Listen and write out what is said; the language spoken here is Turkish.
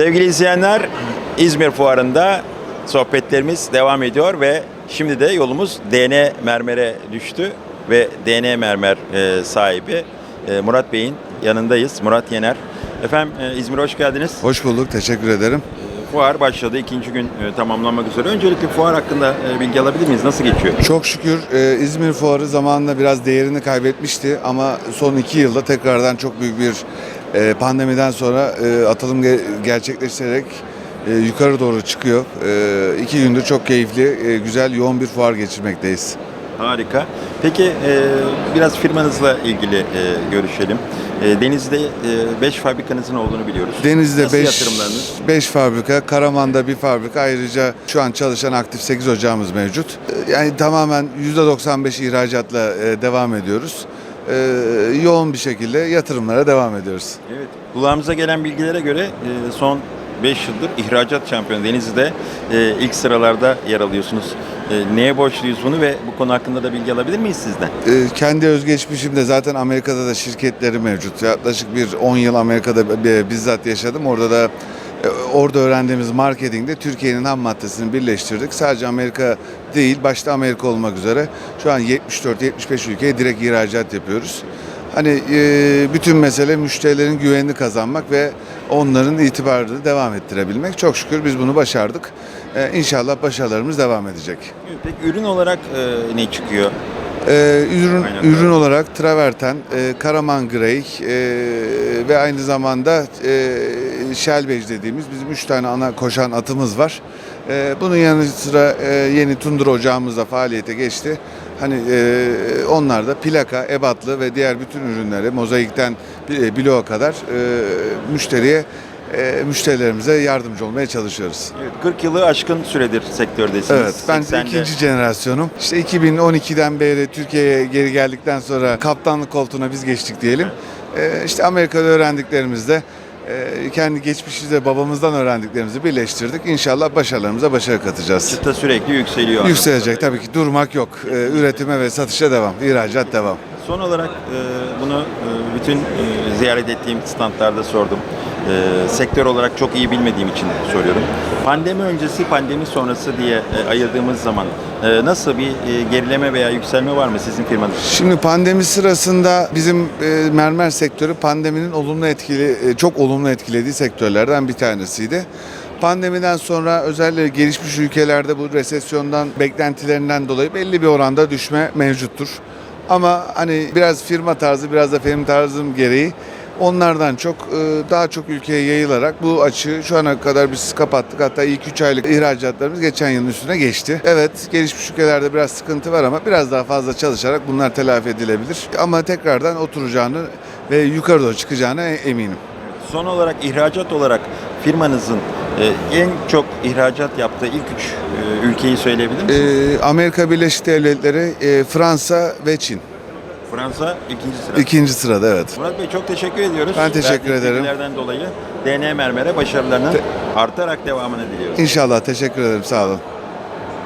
Sevgili izleyenler, İzmir Fuarı'nda sohbetlerimiz devam ediyor ve şimdi de yolumuz DN Mermer'e düştü ve DN Mermer e, sahibi e, Murat Bey'in yanındayız. Murat Yener. Efendim e, İzmir'e hoş geldiniz. Hoş bulduk, teşekkür ederim. Fuar başladı. ikinci gün e, tamamlanmak üzere. Öncelikle fuar hakkında e, bilgi alabilir miyiz? Nasıl geçiyor? Çok şükür e, İzmir Fuarı zamanında biraz değerini kaybetmişti ama son iki yılda tekrardan çok büyük bir e, pandemiden sonra e, atılım ge- gerçekleştirerek e, yukarı doğru çıkıyor. E, iki gündür çok keyifli, e, güzel, yoğun bir fuar geçirmekteyiz. Harika. Peki e, biraz firmanızla ilgili e, görüşelim. E, Deniz'de 5 fabrikanızın olduğunu biliyoruz. Denizde Nasıl 5 yatırımlarınız? 5 fabrika, Karaman'da bir fabrika. Ayrıca şu an çalışan aktif 8 ocağımız mevcut. E, Yani tamamen %95 ihracatla e, devam ediyoruz. E, yoğun bir şekilde yatırımlara devam ediyoruz. Evet. Kulağımıza gelen bilgilere göre e, son 5 yıldır ihracat şampiyonu Denizli'de e, ilk sıralarda yer alıyorsunuz. E, Neye borçluyuz bunu ve bu konu hakkında da bilgi alabilir miyiz sizden? E, Kendi özgeçmişimde zaten Amerika'da da şirketleri mevcut. Yaklaşık bir 10 yıl Amerika'da bi- bizzat yaşadım. Orada da orada öğrendiğimiz marketingde Türkiye'nin ham maddesini birleştirdik. Sadece Amerika değil, başta Amerika olmak üzere şu an 74-75 ülkeye direkt ihracat yapıyoruz. Hani bütün mesele müşterilerin güvenini kazanmak ve onların itibarını devam ettirebilmek. Çok şükür biz bunu başardık. E, İnşallah başarılarımız devam edecek. Peki ürün olarak e, ne çıkıyor? Ee, ürün Aynen ürün olarak Traverten, e, Karaman Grey e, ve aynı zamanda e, Shelbej dediğimiz bizim üç tane ana koşan atımız var. E, bunun yanı sıra e, yeni Tundra ocağımız da faaliyete geçti. Hani e, onlar da plaka, ebatlı ve diğer bütün ürünleri mozaikten e, bloğa kadar e, müşteriye e, müşterilerimize yardımcı olmaya çalışıyoruz. Evet, 40 yılı aşkın süredir sektördesiniz. Evet, ben 80'de ikinci jenerasyonum. İşte 2012'den beri Türkiye'ye geri geldikten sonra kaptanlık koltuğuna biz geçtik diyelim. Ee, işte Amerika'da öğrendiklerimizle e, kendi geçmişimizde babamızdan öğrendiklerimizi birleştirdik. İnşallah başarılarımıza başarı katacağız. çıta sürekli yükseliyor. Yükselecek tabii ki durmak yok. Ee, üretime ve satışa devam, ihracat devam. Son olarak e, bunu e, bütün e, ziyaret ettiğim standlarda sordum. E, sektör olarak çok iyi bilmediğim için soruyorum. Pandemi öncesi, pandemi sonrası diye e, ayırdığımız zaman e, nasıl bir e, gerileme veya yükselme var mı sizin firmanız? Şimdi pandemi sırasında bizim e, mermer sektörü pandeminin olumlu etkili, e, çok olumlu etkilediği sektörlerden bir tanesiydi. Pandemiden sonra özellikle gelişmiş ülkelerde bu resesyondan beklentilerinden dolayı belli bir oranda düşme mevcuttur. Ama hani biraz firma tarzı biraz da benim tarzım gereği onlardan çok e, daha çok ülkeye yayılarak bu açığı şu ana kadar biz kapattık. Hatta ilk 3 aylık ihracatlarımız geçen yılın üstüne geçti. Evet gelişmiş ülkelerde biraz sıkıntı var ama biraz daha fazla çalışarak bunlar telafi edilebilir. Ama tekrardan oturacağını ve yukarı doğru çıkacağına e- eminim. Son olarak ihracat olarak firmanızın e, en çok ihracat yaptığı ilk üç ülkeyi söyleyebilir misiniz? Amerika Birleşik Devletleri, Fransa ve Çin. Fransa ikinci sırada. İkinci sırada evet. Murat Bey çok teşekkür ediyoruz. Ben teşekkür Verdiğiniz ederim. bilgilerden dolayı DN Mermer'e başarılarının artarak devamını diliyoruz. İnşallah teşekkür ederim sağ olun.